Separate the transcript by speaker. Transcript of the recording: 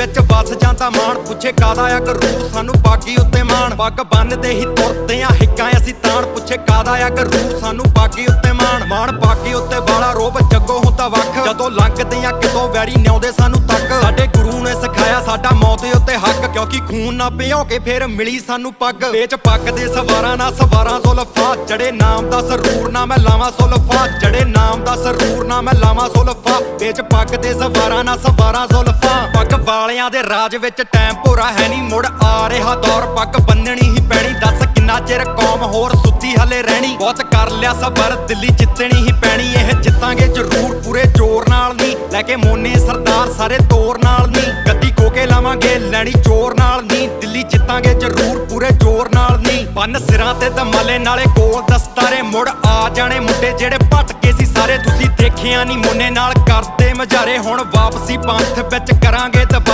Speaker 1: ਵਿੱਚ ਵਸ ਜਾਂਦਾ ਮਾਣ। ਪੁੱਛੇ ਕਾਦਾ ਆ ਕਰੂਰ ਸਾਨੂੰ ਬਾਗੀ ਉੱਤੇ ਮਾਣ। ਪੱਗ ਬੰਨਦੇ ਹੀ ਤੁਰਦੇ ਆ, ਹਿੱਕਾਂ ਅਸੀਂ ਤਾਣ। ਪੁੱਛੇ ਕਾਦਾ ਆ ਕਰੂਰ ਸਾਨੂੰ ਬਾਗੀ ਉੱਤੇ ਮਾਣ। ਮਾਣ ਬਾਗੀ ਉੱਤੇ ਵਾਲਾ ਰੋਬ ਜੱਗੋ ਹੁੰਦਾ ਵੱਖ। ਜਦੋਂ ਲੰਘਦੇ ਆ, ਕਿਤੋਂ ਵੈਰੀ ਨਿਆਉਂਦੇ ਸਾਨੂੰ ਤੱਕ। ਸਾਡੇ ਗੁਰੂ ਨੇ ਸਿਖਾਇਆ ਸਾਡਾ ਮੌਤ ਦੇ ਉੱਤੇ ਹੱਕ। ਕਿਉਂਕਿ ਖੂਨ ਨਾ ਪਿਓ ਕੇ ਫੇਰ ਮਿਲੀ ਸਾਨੂੰ ਪੱਗ। ਵਿੱਚ ਪੱਗ ਦੇ ਸਵਾਰਾਂ ਨਾ ਸਵਾਰਾਂ ਜ਼ੁਲਫਾ। ਜੜੇ ਨਾਮ ਦਾ ਸਰੂਰ ਨਾ ਮੈਂ ਲਾਵਾਂ ਸੁਲਫਾ ਜੜੇ ਨਾਮ ਦਾ ਸਰੂਰ ਨਾ ਮੈਂ ਲਾਵਾਂ ਸੁਲਫਾ ਵਿੱਚ ਪੱਗ ਦੇ ਸਵਾਰਾਂ ਨਾ ਸਵਾਰਾਂ ਜ਼ੁਲਫਾ। ਪੱਗ ਵਾਲਿਆਂ ਦੇ ਰਾਜ ਵਿੱਚ ਟਾਈਮ ਭੋਰਾ ਹੈ ਨਹੀਂ ਮੁੜ ਆ ਰਿਹਾ ਦੌਰ। ਪੱਗ ਬੰਨਣੀ ਹੀ ਪੈਣੀ, ਦੱਸ ਕਿੰਨਾ ਚਿਰ ਕੌਮ ਹੋਰ ਸੁੱਤੀ ਹਲੇ ਰਹਿਣੀ। ਬਹੁਤ ਕਰ ਲਿਆ ਸਬਰ, ਦਿੱਲੀ ਜਿੱਤਣੀ ਹੀ ਪੈਣੀ, ਇਹ ਜਿੱਤਾਂਗੇ ਜ਼ਰੂਰ ਪੂਰੇ ਜ਼ੋਰ ਨਾਲ ਨਹੀਂ ਲੈ ਕੇ ਮੋਨੇ ਸਰਦਾਰ ਸਾਰੇ ਤੋਰ ਨਾਲ ਨਹੀਂ ਗੱਦੀ ਖੋ ਕੇ ਲਾਵਾਂਗੇ ਲੈਣੀ ਚੋਰ ਨਾਲ ਨਹੀਂ ਦਿੱਲੀ ਜਿੱਤਾਂਗੇ ਜ਼ਰੂਰ ਪੂਰੇ ਜ਼ੋਰ ਨਾਲ ਨਹੀਂ ਬੰਨ ਸਿਰਾਂ ਤੇ ਦਮਾਲੇ ਨਾਲੇ ਗੋਲ ਦਸਤਾਰੇ, ਮੁੜ ਆ ਜਾਣੇ ਮੁੰਡੇ ਜਿਹੜੇ ਭਟਕੇ ਸੀ ਸਾਰੇ। ਤੁਸੀਂ ਨਹੀਂ ਮੋਨੇ ਨਾਲ ਕਰਦੇ ਮਝਾਰੇ। ਹੁਣ ਵਾਪਸੀ ਪੰਥ ਵਿੱਚ ਕਰਾਂਗੇ ਦੁਬਾਰੇ।